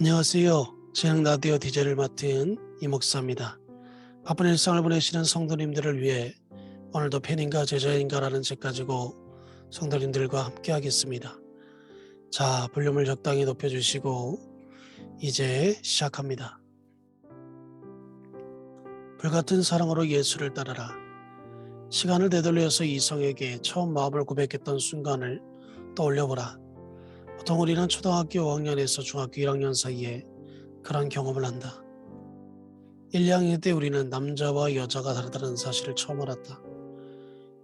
안녕하세요. 진행 라디오 디제를 맡은 이 목사입니다. 바쁜 일상을 보내시는 성도님들을 위해 오늘도 팬인가 제자인가라는 책 가지고 성도님들과 함께 하겠습니다. 자, 볼륨을 적당히 높여 주시고 이제 시작합니다. 불같은 사랑으로 예수를 따르라. 시간을 되돌려서 이성에게 처음 마음을 고백했던 순간을 떠올려 보라. 보통 우리는 초등학교 5학년에서 중학교 1학년 사이에 그런 경험을 한다. 1, 2학년 때 우리는 남자와 여자가 다르다는 사실을 처음 알았다.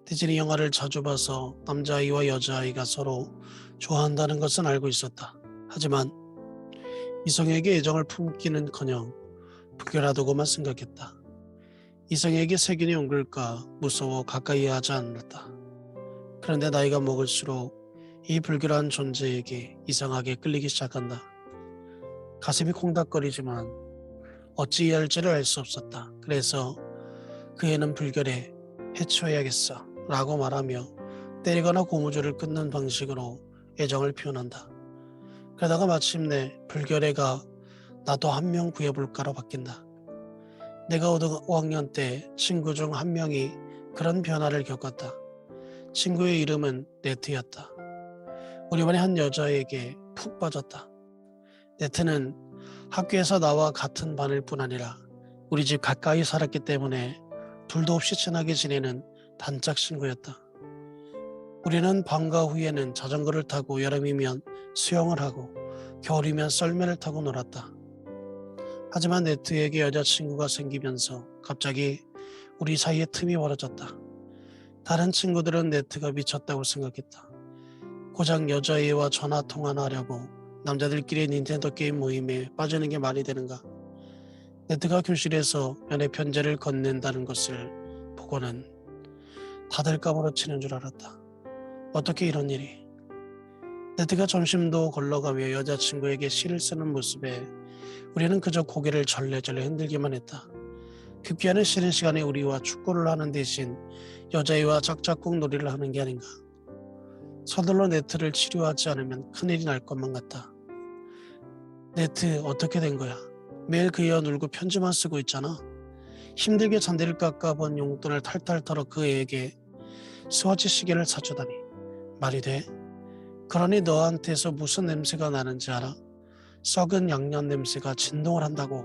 디즈니 영화를 자주 봐서 남자아이와 여자아이가 서로 좋아한다는 것은 알고 있었다. 하지만 이성에게 애정을 품기는커녕 불결하다고만 생각했다. 이성에게 세균이 옮길까 무서워 가까이 하지 않았다. 그런데 나이가 먹을수록 이 불결한 존재에게 이상하게 끌리기 시작한다. 가슴이 콩닥거리지만 어찌 해야 할지를 알 수 없었다. 그래서 그 애는 불결해 해쳐야겠어 라고 말하며 때리거나 고무줄을 끊는 방식으로 애정을 표현한다. 그러다가 마침내 불결해가 나도 한 명 구해볼까로 바뀐다. 내가 5학년 때 친구 중 한 명이 그런 변화를 겪었다. 친구의 이름은 네트였다. 반의 한 여자에게 푹 빠졌다. 네트는 학교에서 나와 같은 반일 뿐 아니라 우리 집 가까이 살았기 때문에 둘도 없이 친하게 지내는 단짝 친구였다. 우리는 방과 후에는 자전거를 타고 여름이면 수영을 하고 겨울이면 썰매를 타고 놀았다. 하지만 네트에게 여자친구가 생기면서 갑자기 우리 사이에 틈이 벌어졌다. 다른 친구들은 네트가 미쳤다고 생각했다. 고작 여자애와 전화 통화나 하려고 남자들끼리 닌텐도 게임 모임에 빠지는 게 말이 되는가? 네트가 교실에서 연애 편지를 건넨다는 것을 보고는 다들 까무러치는 줄 알았다. 어떻게 이런 일이? 네트가 점심도 걸러가며 여자친구에게 시를 쓰는 모습에 우리는 그저 고개를 절레절레 흔들기만 했다. 급기야는 쉬는 시간에 우리와 축구를 하는 대신 여자애와 짝짝꿍 놀이를 하는 게 아닌가? 서둘러 네트를 치료하지 않으면 큰일이 날 것만 같다. 네트 어떻게 된 거야? 매일 그애와 놀고 편지만 쓰고 있잖아. 힘들게 잔디를 깎아본 용돈을 탈탈 털어 그 애에게 스와치 시계를 사주다니 말이 돼? 그러니 너한테서 무슨 냄새가 나는지 알아? 썩은 양념 냄새가 진동을 한다고.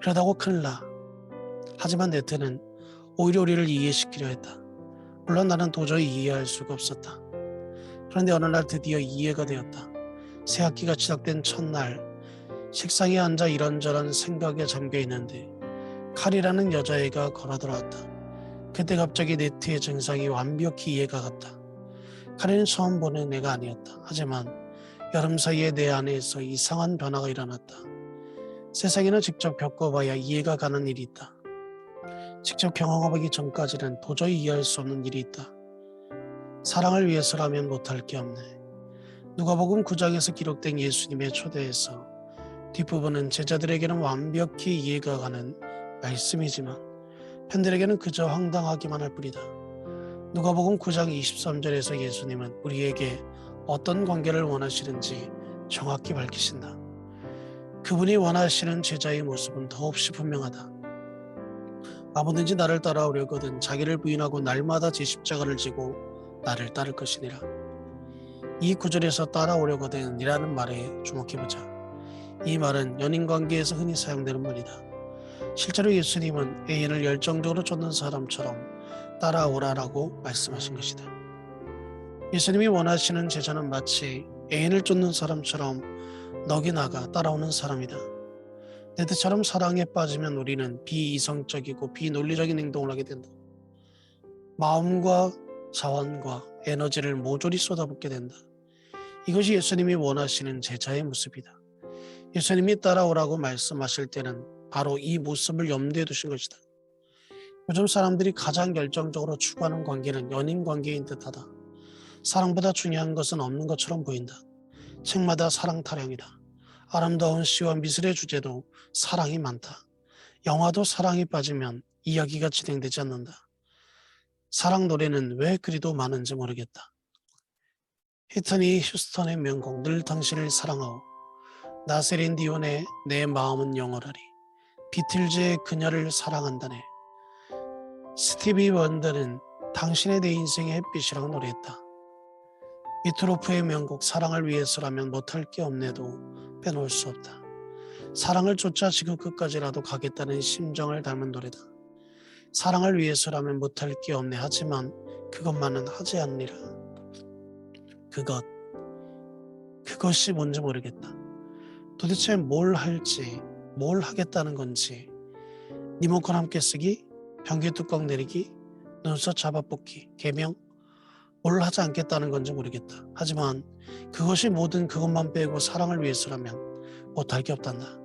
그러다고 큰일 나. 하지만 네트는 오히려 우리를 이해시키려 했다. 물론 나는 도저히 이해할 수가 없었다. 그런데 어느 날 드디어 이해가 되었다. 새 학기가 시작된 첫날 식상에 앉아 이런저런 생각에 잠겨 있는데 칼이라는 여자애가 걸어 들어왔다. 그때 갑자기 네트의 증상이 완벽히 이해가 갔다. 칼이는 처음 보는 애가 아니었다. 하지만 여름 사이에 내 안에서 이상한 변화가 일어났다. 세상에는 직접 겪어봐야 이해가 가는 일이 있다. 직접 경험하기 전까지는 도저히 이해할 수 없는 일이 있다. 사랑을 위해서라면 못할 게 없네. 누가복음 9장에서 기록된 예수님의 초대에서 뒷부분은 제자들에게는 완벽히 이해가 가는 말씀이지만 팬들에게는 그저 황당하기만 할 뿐이다. 누가복음 9장 23절에서 예수님은 우리에게 어떤 관계를 원하시는지 정확히 밝히신다. 그분이 원하시는 제자의 모습은 더없이 분명하다. 아무든지 나를 따라오려거든 자기를 부인하고 날마다 제 십자가를 지고 나를 따를 것이니라. 이 구절에서 따라오려거든 이라는 말에 주목해보자. 이 말은 연인 관계에서 흔히 사용되는 말이다. 실제로 예수님은 애인을 열정적으로 쫓는 사람처럼 따라오라라고 말씀하신 것이다. 예수님이 원하시는 제자는 마치 애인을 쫓는 사람처럼 넋이 나가 따라오는 사람이다. 네드처럼 사랑에 빠지면 우리는 비이성적이고 비논리적인 행동을 하게 된다. 마음과 자원과 에너지를 모조리 쏟아붓게 된다. 이것이 예수님이 원하시는 제자의 모습이다. 예수님이 따라오라고 말씀하실 때는 바로 이 모습을 염두에 두신 것이다. 요즘 사람들이 가장 결정적으로 추구하는 관계는 연인 관계인 듯하다. 사랑보다 중요한 것은 없는 것처럼 보인다. 책마다 사랑 타령이다. 아름다운 시와 미술의 주제도 사랑이 많다. 영화도 사랑에 빠지면 이야기가 진행되지 않는다. 사랑 노래는 왜 그리도 많은지 모르겠다. 히트니 휴스턴의 명곡 늘 당신을 사랑하오. 나세린 디온의 내 마음은 영원하리. 비틀즈의 그녀를 사랑한다네. 스티비 원더는 당신의 내 인생의 햇빛이라고 노래했다. 미트로프의 명곡 사랑을 위해서라면 못할 게 없네도 빼놓을 수 없다. 사랑을 쫓아 지금 끝까지라도 가겠다는 심정을 담은 노래다. 사랑을 위해서라면 못할 게 없네 하지만 그것만은 하지 않으리라. 그것, 그것이 뭔지 모르겠다. 도대체 뭘 할지, 뭘 하겠다는 건지, 리모컨 함께 쓰기, 변기 뚜껑 내리기, 눈썹 잡아뽑기, 개명, 뭘 하지 않겠다는 건지 모르겠다. 하지만 그것이 모든 그것만 빼고 사랑을 위해서라면 못할 게 없단다.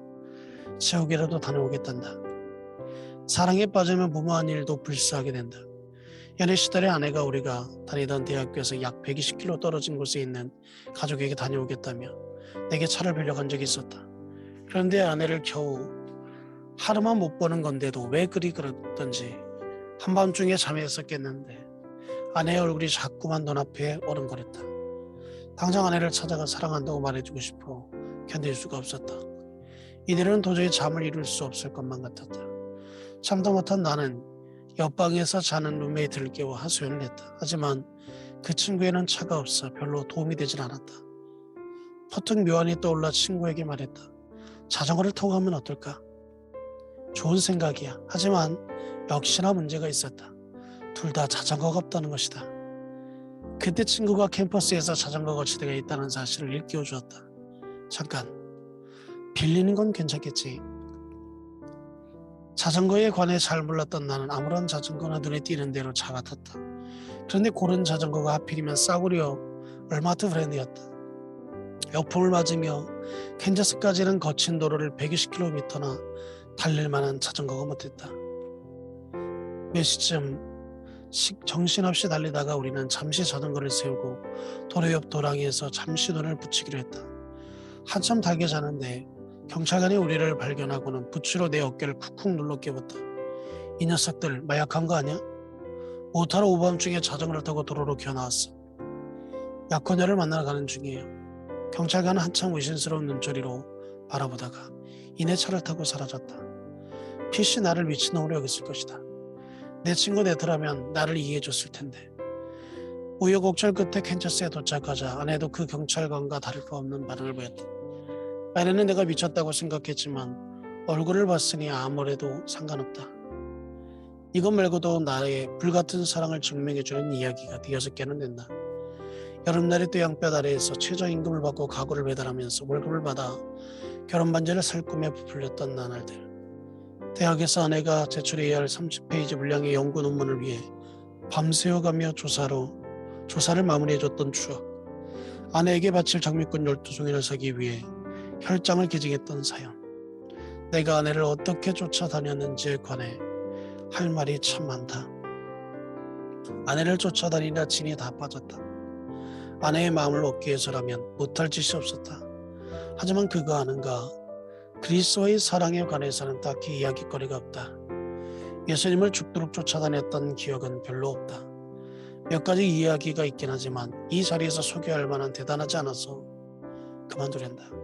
지옥이라도 다녀오겠단다. 사랑에 빠지면 무모한 일도 불사하게 된다. 연애 시절에 아내가 우리가 다니던 대학교에서 약 120km 떨어진 곳에 있는 가족에게 다녀오겠다며 내게 차를 빌려간 적이 있었다. 그런데 아내를 겨우 하루만 못 보는 건데도 왜 그리 그랬던지 한밤중에 잠에었었겠는데 아내의 얼굴이 자꾸만 눈앞에 오른거렸다. 당장 아내를 찾아가 사랑한다고 말해주고 싶어 견딜 수가 없었다. 이대로는 도저히 잠을 이룰 수 없을 것만 같았다. 참다 못한 나는 옆방에서 자는 룸메이트를 깨워 하소연을 했다. 하지만 그 친구에는 차가 없어 별로 도움이 되질 않았다. 퍼뜩 묘안이 떠올라 친구에게 말했다. 자전거를 타고 가면 어떨까? 좋은 생각이야. 하지만 역시나 문제가 있었다. 둘 다 자전거가 없다는 것이다. 그때 친구가 캠퍼스에서 자전거 거치대가 있다는 사실을 일깨워 주었다. 잠깐, 빌리는 건 괜찮겠지. 자전거에 관해 잘 몰랐던 나는 아무런 자전거나 눈에 띄는 대로 차가 탔다. 그런데 고른 자전거가 하필이면 싸구려 얼마트 브랜드였다. 역풍을 맞으며 캔자스까지는 거친 도로를 120km나 달릴 만한 자전거가 못했다. 몇 시쯤 정신없이 달리다가 우리는 잠시 자전거를 세우고 도로 옆 도랑에서 잠시 눈을 붙이기로 했다. 한참 달게 자는데 경찰관이 우리를 발견하고는 부추로 내 어깨를 쿡쿡 눌러 깨웠다. 이 녀석들 마약한 거 아니야? 오타로 오밤중에 자전거를 타고 도로로 기어나왔어. 약혼녀를 만나러 가는 중이에요. 경찰관은 한참 의심스러운 눈초리로 바라보다가 이내 차를 타고 사라졌다. 피씨 나를 미친놈으로 여겼을 것이다. 내 친구 네더라면 나를 이해해줬을 텐데. 우여곡절 끝에 캔처스에 도착하자 아내도 그 경찰관과 다를 바 없는 반응을 보였다. 아내는 내가 미쳤다고 생각했지만 얼굴을 봤으니 아무래도 상관없다. 이것 말고도 나의 불같은 사랑을 증명해주는 이야기가 대여섯 개는 된다. 여름날의 또양볕 아래에서 최저임금을 받고 가구를 배달하면서 월급을 받아 결혼 반지를 살 꿈에 부풀렸던 나날들. 대학에서 아내가 제출해야 할 30페이지 분량의 연구 논문을 위해 밤새워가며 조사로 조사를 마무리해줬던 추억. 아내에게 바칠 장미꽃 12종이를 사기 위해 혈장을 기증했던 사연. 내가 아내를 어떻게 쫓아다녔는지에 관해 할 말이 참 많다. 아내를 쫓아다니다 진이 다 빠졌다. 아내의 마음을 얻기 위해서라면 못할 짓이 없었다. 하지만 그거 아는가? 그리스도의 사랑에 관해서는 딱히 이야기거리가 없다. 예수님을 죽도록 쫓아다녔던 기억은 별로 없다. 몇 가지 이야기가 있긴 하지만 이 자리에서 소개할 만한 대단하지 않아서 그만두련다.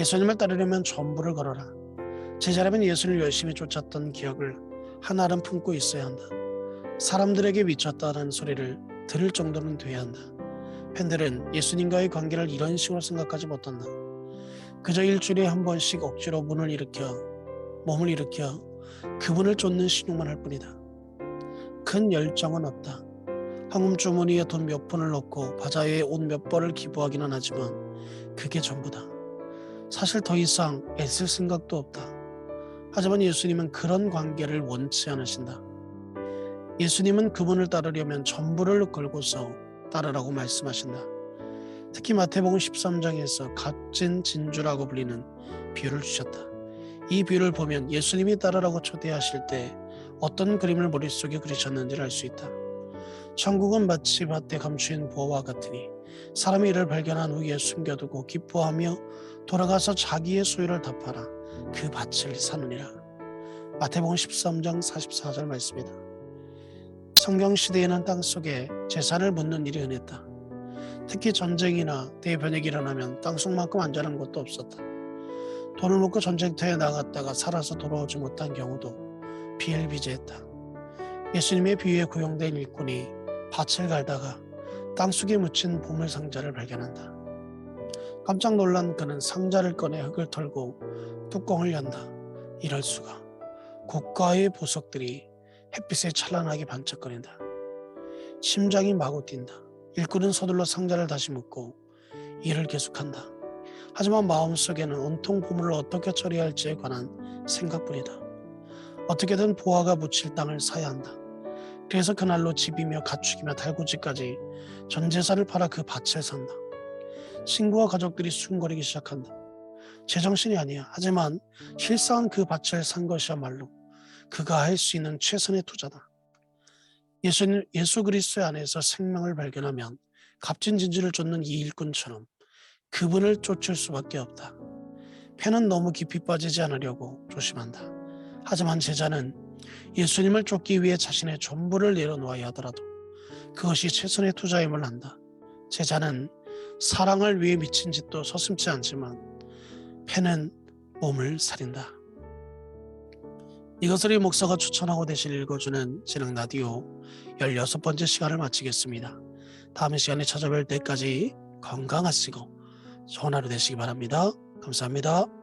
예수님을 따르려면 전부를 걸어라. 제자라면 예수를 열심히 쫓았던 기억을 하나름 품고 있어야 한다. 사람들에게 미쳤다는 소리를 들을 정도는 돼야 한다. 팬들은 예수님과의 관계를 이런 식으로 생각하지 못한다. 그저 일주일에 한 번씩 억지로 문을 일으켜 몸을 일으켜 그분을 쫓는 신용만 할 뿐이다. 큰 열정은 없다. 황금 주머니에 돈 몇 푼을 넣고 바자회에 옷 몇 벌을 기부하기는 하지만 그게 전부다. 사실 더 이상 애쓸 생각도 없다. 하지만 예수님은 그런 관계를 원치 않으신다. 예수님은 그분을 따르려면 전부를 걸고서 따르라고 말씀하신다. 특히 마태복음 13장에서 값진 진주라고 불리는 비유를 주셨다. 이 비유를 보면 예수님이 따르라고 초대하실 때 어떤 그림을 머릿속에 그리셨는지를 알 수 있다. 천국은 마치 밭에 감추인 보화와 같으니 사람이 이를 발견한 후에 숨겨두고 기뻐하며 돌아가서 자기의 소유를 덮어라 그 밭을 사느니라. 마태복음 13장 44절 말씀이다. 성경 시대에는 땅 속에 재산을 묻는 일이 흔했다. 특히 전쟁이나 대변액이 일어나면 땅속만큼 안전한 곳도 없었다. 돈을 먹고 전쟁터에 나갔다가 살아서 돌아오지 못한 경우도 비일비재했다. 예수님의 비유에 구용된 일꾼이 밭을 갈다가 땅속에 묻힌 보물 상자를 발견한다. 깜짝 놀란 그는 상자를 꺼내 흙을 털고 뚜껑을 연다. 이럴 수가. 고가의 보석들이 햇빛에 찬란하게 반짝거린다. 심장이 마구 뛴다. 일꾼은 서둘러 상자를 다시 묶고 일을 계속한다. 하지만 마음속에는 온통 보물을 어떻게 처리할지에 관한 생각뿐이다. 어떻게든 보아가 묻힐 땅을 사야 한다. 그래서 그날로 집이며 가축이며 달구지까지 전 재산을 팔아 그 밭을 산다. 친구와 가족들이 수군거리기 시작한다. 제정신이 아니야. 하지만 실상은 그 밭을 산 것이야말로 그가 할 수 있는 최선의 투자다. 예수, 예수 그리스도 안에서 생명을 발견하면 값진 진주를 쫓는 이 일꾼처럼 그분을 쫓을 수밖에 없다. 패는 너무 깊이 빠지지 않으려고 조심한다. 하지만 제자는 예수님을 쫓기 위해 자신의 전부를 내려놓아야 하더라도 그것이 최선의 투자임을 안다. 제자는 사랑을 위해 미친 짓도 서슴지 않지만 패는 몸을 살린다. 이것을 이 목사가 추천하고 대신 읽어주는 진흥 라디오 16번째 시간을 마치겠습니다. 다음 시간에 찾아뵐 때까지 건강하시고 좋은 하루 되시기 바랍니다. 감사합니다.